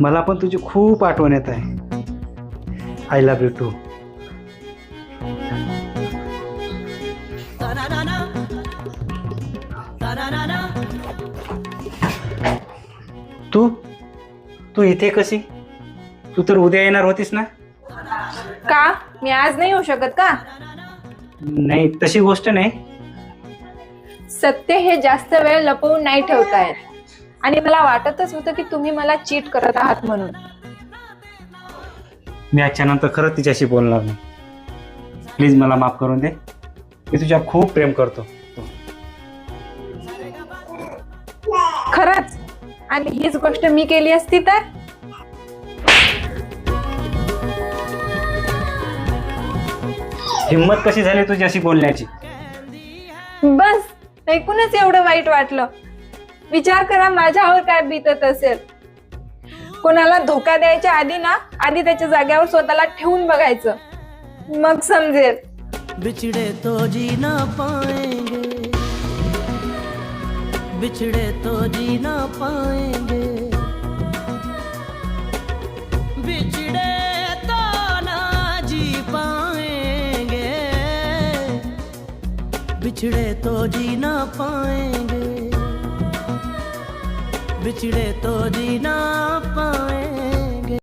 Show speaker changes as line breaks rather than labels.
मला पण तुझी खूप आठवण येत आहे. आय लव्ह यू टू तू? तू इथे कशी? तू तर उद्या येणार होतीस ना?
का? मी आज नाही येऊ शकत का?
नाही तशी गोष्ट नाही.
सत्य हे जास्त वेळ लपवून नाही ठेवतायत आणि मला वाटतच होतं की तुम्ही मला चीट करत आहात म्हणून.
मी आजच्या नंतर खरंच तिच्याशी बोलणार नाही. प्लीज मला माफ करून दे. मी तुझ्या खूप प्रेम करतो.
खरंच. आणि हीच गोष्ट मी केली असती तर?
हिंमत कशी झाली तुझी अशी बोलण्याची?
बस ऐकूनच एवढं वाईट वाटलं. विचार करा माझ्यावर काय बीतत असेल? कोणाला धोका द्यायच्या आधी ना आधी त्याच्या जाग्यावर स्वतःला ठेवून बघायचं. मग समजेल.
बिछड़े तो जी ना पाएंगे। बिछड़े तो जी ना पाएंगे। बिछड़े तो ना जी पाएंगे। बिछड़े तो जी ना पाएंगे। बिछड़े तो जी ना पाएंगे